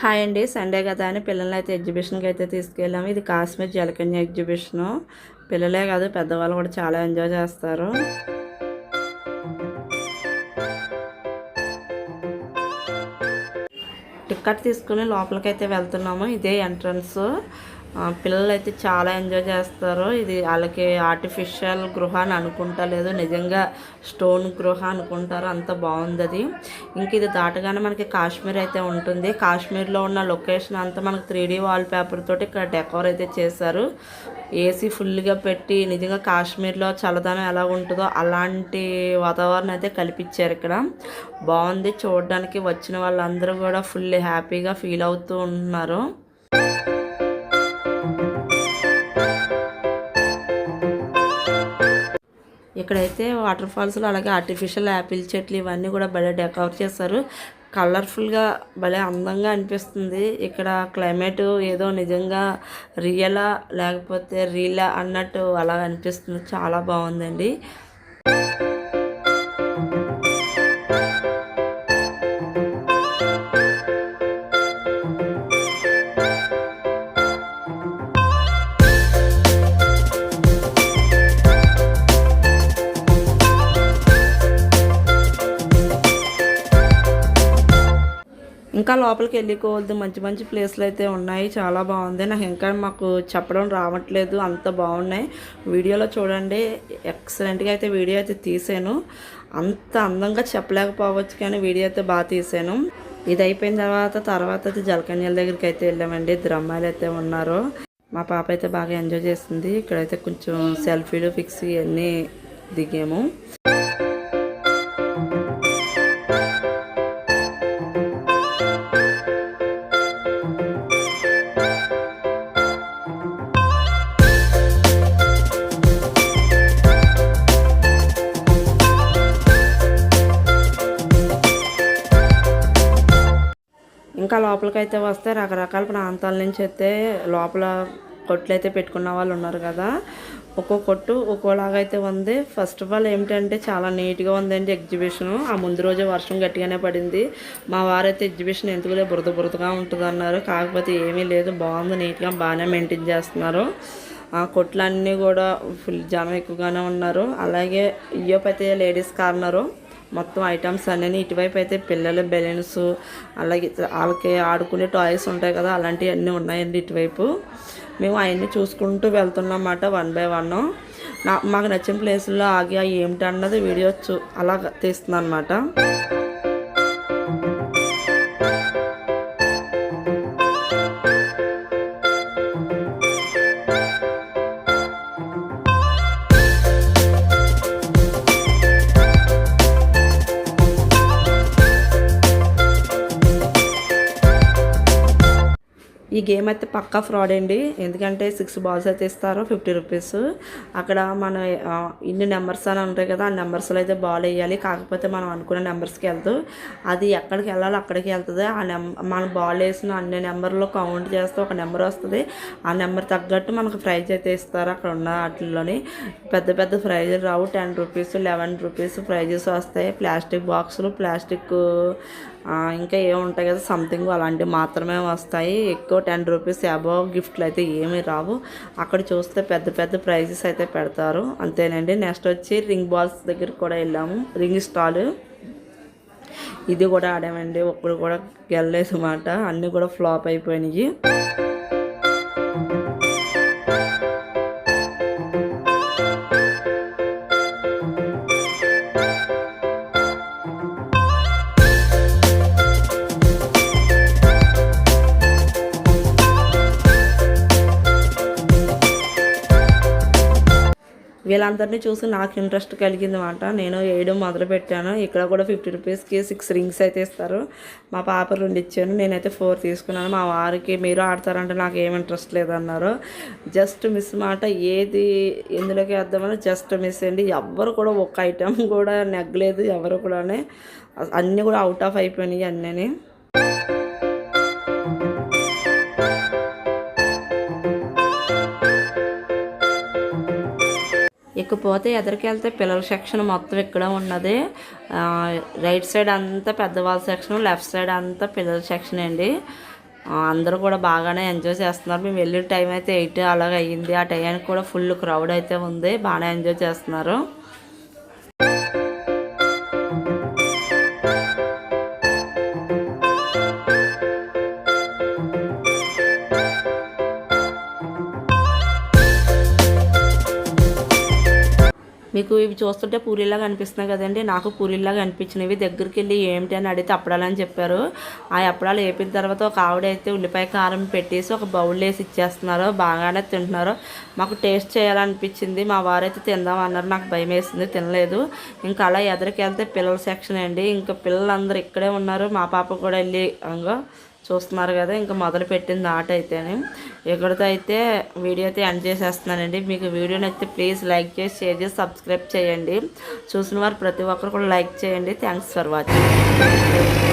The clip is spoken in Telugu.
హాయ్ అండి. సండే కదా అని పిల్లల్ని అయితే ఎగ్జిబిషన్కి అయితే తీసుకెళ్ళాము ఇది కాశ్మీర్ జలకన్య ఎగ్జిబిషను. పిల్లలే కాదు పెద్దవాళ్ళు కూడా చాలా ఎంజాయ్ చేస్తారు. టికెట్ తీసుకుని లోపలికి అయితే వెళ్తున్నాము. ఇదే ఎంట్రన్స్. పిల్లలు అయితే చాలా ఎంజాయ్ చేస్తారు. ఇది వాళ్ళకి ఆర్టిఫిషియల్ గృహ అని అనుకుంటా లేదు. నిజంగా స్టోన్ గృహ అనుకుంటారు. అంత బాగుంది అది. ఇంక ఇది దాటగానే మనకి కాశ్మీర్ అయితే ఉంటుంది. కాశ్మీర్లో ఉన్న లొకేషన్ అంతా మనకి త్రీ డీ వాల్ పేపర్ తోటి ఇక్కడ డెకోర్ అయితే చేశారు. ఏసీ ఫుల్గా పెట్టి నిజంగా కాశ్మీర్లో చల్లదనం ఎలా ఉంటుందో అలాంటి వాతావరణం అయితే కల్పించారు ఇక్కడ. బాగుంది. చూడడానికి వచ్చిన వాళ్ళందరూ కూడా ఫుల్ హ్యాపీగా ఫీల్ అవుతూ ఉంటున్నారు ఇక్కడైతే వాటర్ ఫాల్స్లో అలాగే ఆర్టిఫిషియల్ యాపిల్ చెట్లు ఇవన్నీ కూడా భలే డెకవర్ చేస్తారు కలర్ఫుల్గా భలే అందంగా అనిపిస్తుంది. ఇక్కడ క్లైమేట్ ఏదో నిజంగా రియలా లేకపోతే రీలా అన్నట్టు అలా అనిపిస్తుంది. చాలా బాగుందండి. లోపలికి వెళ్ళిపోవద్దు మంచి మంచి ప్లేస్లు అయితే ఉన్నాయి. చాలా బాగుంది. నాకు ఇంకా మాకు చెప్పడం రావట్లేదు. అంత బాగున్నాయి. వీడియోలో చూడండి. ఎక్సలెంట్గా అయితే వీడియో అయితే తీసాను. అంత అందంగా చెప్పలేకపోవచ్చు కానీ వీడియో అయితే బాగా తీసాను. ఇది అయిపోయిన తర్వాత తర్వాత అయితే జలకన్యాల దగ్గరికి అయితే వెళ్ళామండి. ఇద్దరు అమ్మాయిలు అయితే ఉన్నారు. మా పాప అయితే బాగా ఎంజాయ్ చేసింది ఇక్కడైతే కొంచెం సెల్ఫీలు ఫిక్స్ ఇవన్నీ దిగాము. లోపలికి అయితే వస్తే రకరకాల ప్రాంతాల నుంచి అయితే లోపల కొట్లు అయితే పెట్టుకున్న వాళ్ళు ఉన్నారు కదా. ఒక్కో కొట్టు ఒక్కోలాగా అయితే ఉంది. ఫస్ట్ ఆఫ్ ఆల్ ఏమిటంటే చాలా నీట్గా ఉందండి ఎగ్జిబిషన్ ఆ ముందు రోజే వర్షం గట్టిగానే పడింది. మా వారైతే ఎగ్జిబిషన్ ఎందుకులే బురద బురదగా ఉంటుంది అన్నారు కాకపోతే ఏమీ లేదు. బాగుంది. నీట్గా బాగానే మెయింటైన్ చేస్తున్నారు. ఆ కొట్లన్నీ కూడా ఫుల్ జనం ఎక్కువగానే ఉన్నారు. అలాగే ఇయ్యోపతి లేడీస్ కార్నరు మొత్తం ఐటమ్స్ అన్నీ ఇటువైపు అయితే పిల్లల బెలూన్స్ అలాగే వాళ్ళకి ఆడుకునే టాయ్స్ ఉంటాయి కదా అలాంటివి అన్నీ ఉన్నాయండి ఇటువైపు. మేము అవన్నీ చూసుకుంటూ వెళ్తున్నమాట వన్ బై వన్ నా మాకు నచ్చిన ప్లేసుల్లో ఆగి ఏమిటన్నది వీడియో చూ అలా తీస్తున్నాను అనమాట ఈ గేమ్ అయితే పక్కా ఫ్రాడ్ అండి. ఎందుకంటే సిక్స్ బాల్స్ అయితే ఇస్తారు ఫిఫ్టీ రూపీస్. అక్కడ మన ఇన్ని నెంబర్స్ అని ఉంటాయి కదా ఆ నెంబర్స్లో అయితే బాల్ వేయాలి. కాకపోతే మనం అనుకున్న నెంబర్స్కి వెళ్తూ అది ఎక్కడికి వెళ్ళాలో అక్కడికి వెళ్తుంది. ఆ నెం మనం బాల్ వేసిన అన్ని నెంబర్లో కౌంట్ చేస్తే ఒక నెంబర్ వస్తుంది. ఆ నెంబర్ తగ్గట్టు మనకు ప్రైజ్ అయితే ఇస్తారు అక్కడ ఉన్న వాటిల్లోని. పెద్ద పెద్ద ప్రైజులు రావు. Ten rupees eleven rupees prizes వస్తాయి. ప్లాస్టిక్ బాక్సులు ప్లాస్టిక్ ఇంకా ఏముంటాయి కదా సంథింగ్ అలాంటివి మాత్రమే వస్తాయి. ఎక్కువ టెన్ రూపీస్ అబవ్ గిఫ్ట్లు అయితే ఏమీ రావు. అక్కడ చూస్తే పెద్ద పెద్ద ప్రైజెస్ అయితే పెడతారు. అంతేనండి. నెక్స్ట్ వచ్చి రింగ్ బాల్స్ దగ్గరికి కూడా వెళ్ళాము. రింగ్ స్టాల్ ఇది కూడా ఆడామండి. ఒక్కడు కూడా గెలలేదు అన్నమాట అన్నీ కూడా ఫ్లాప్ అయిపోయినాయి. వీళ్ళందరినీ చూసి నాకు ఇంట్రెస్ట్ కలిగింది అనమాట నేను వేయడం మొదలుపెట్టాను. ఇక్కడ కూడా ఫిఫ్టీ రూపీస్కి సిక్స్ రింగ్స్ అయితే ఇస్తారు. మా పాప రెండు ఇచ్చాను. నేనైతే ఫోర్ తీసుకున్నాను. మా వారికి మీరు ఆడతారంటే నాకు ఏం ఇంట్రెస్ట్ లేదన్నారు. జస్ట్ మిస్ మాట ఏది ఎందులోకి వేద్దామని జస్ట్ మిస్ అండి. ఎవ్వరు కూడా ఒక ఐటెం కూడా నెగ్గలేదు. ఎవరు కూడానే అన్నీ కూడా అవుట్ ఆఫ్ అయిపోయినాయి అన్నీ ఇకపోతే ఎదరికెళ్తే పిల్లల సెక్షన్ మొత్తం ఇక్కడ ఉన్నది. రైట్ సైడ్ అంతా పెద్దవాళ్ళ సెక్షన్ లెఫ్ట్ సైడ్ అంతా పిల్లల సెక్షన్ అండి. అందరూ కూడా బాగానే ఎంజాయ్ చేస్తున్నారు. మేము వెళ్ళిన టైం అయితే ఎయిట్ అలాగ అయ్యింది. ఆ టైంకి కూడా ఫుల్ క్రౌడ్ అయితే ఉంది. బాగానే ఎంజాయ్ చేస్తున్నారు. మీకు ఇవి చూస్తుంటే పూరీలాగా అనిపిస్తున్నాయి కదండి. నాకు పూరీలాగా అనిపించినవి. దగ్గరికి వెళ్ళి ఏమిటి అని అడిగితే అప్పడాలని చెప్పారు. ఆ అప్పడాలు వేపిన తర్వాత ఒక ఆవిడ అయితే ఉల్లిపాయ కారం పెట్టేసి ఒక బౌల్ వేసి ఇచ్చేస్తున్నారు. బాగానే తింటున్నారు. మాకు టేస్ట్ చేయాలనిపించింది. మా వారైతే తిందాం అన్నారు. నాకు భయం వేసింది. తినలేదు. ఇంకా అలా ఎదరికి వెళ్తే పిల్లల సెక్షన్ అండి. ఇంకా పిల్లలందరూ ఇక్కడే ఉన్నారు. మా పాప కూడా వెళ్ళి అంగో చూస్తున్నారు కదా ఇంకా మొదలు పెట్టింది ఆట అయితేనే. ఇక్కడితో అయితే వీడియో అయితే ఎండ్ చేసేస్తున్నానండి. మీకు వీడియో నచ్చితే ప్లీజ్ లైక్ చేసి షేర్ చేసి సబ్స్క్రైబ్ చేయండి. చూసిన వారు ప్రతి ఒక్కరు కూడా లైక్ చేయండి. Thanks for watching.